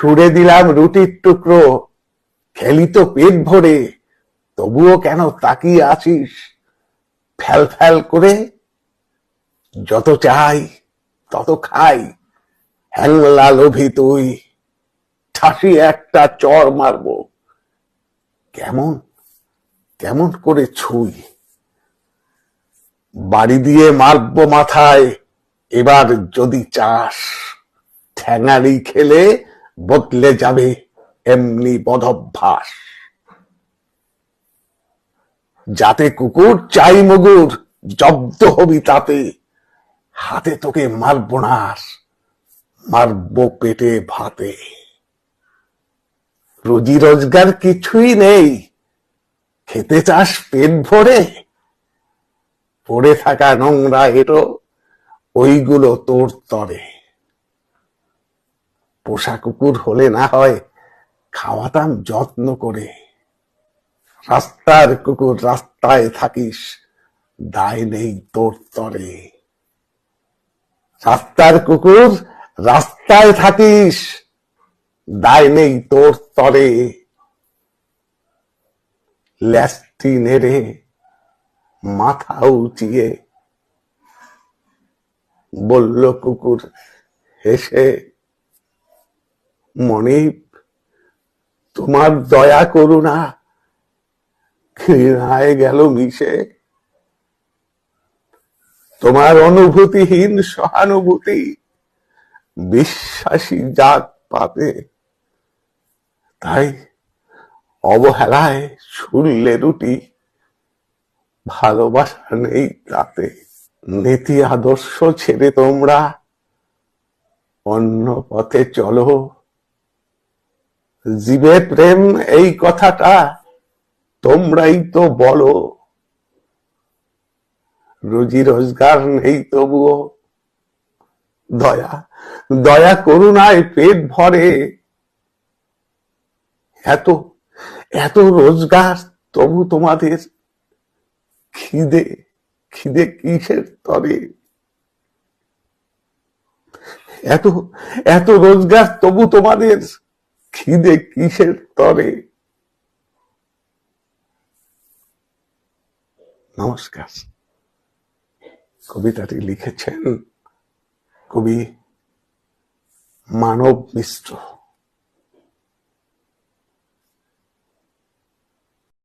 ছুড়ে দিলাম রুটির টুকরো। খেলি তো পেট ভরে, তবুও কেন তাকিয়ে আছিস? ফ্যাল ফ্যাল করে যত চাই তত খাই। হ্যাংলা লোভি তুই, ঠাসি একটা চর মারবো। কেমন কেমন করে ছুই। বাড়ি দিয়ে মারব মাথায়, এবার যদি চাস ঠ্যাঙাড়ি খেলে বদলে যাবে এমনি বদভ্যাস। যাতে কুকুর চাই মগুর, জব্দ হবি তাতে। হাতে তোকে মারব না মারব পেটে ভাতে। রুজি রোজগার কিছুই নেই, খেতে চাস পেট ভরে। পড়ে থাকা নোংরা এটো ওইগুলো তোর তরে। পোষা কুকুর হলে না হয় খাওয়াতাম যত্ন করে। রাস্তার কুকুর রাস্তায় থাকিস, দায় নেই তোর তরে। রাস্তার কুকুর রাস্তায় থাকিস, দায় নেই তোর তরে। ল্যাস্টি নেড়ে মাথা উঁচিয়ে বলল কুকুর, হেসে মনিব তোমার দয়া করুণা ঘৃণায় গেল মিশে। তোমার অনুভূতিহীন সহানুভূতি বিশ্বাসী জাত পাবে তাই অবহেলায় শুনলে রুটি ভালোবাসা নেই তাতে। নীতি আদর্শ ছেড়ে তোমরা অন্য পথে চলো। জীবে প্রেম এই কথাটা তোমরাই তো বলো। রুজি রোজগার নেই তবুও। দয়া দয়া করুণায় পেট ভরে। এত এত রোজগার তবু তোমাদের খিদে খিদে কিসের তরে? এত এত রোজগার তবু তোমাদের খিদে কিসের তরে? নমস্কার। কবিতাটি লিখেছেন কবি মানব মিশ্র।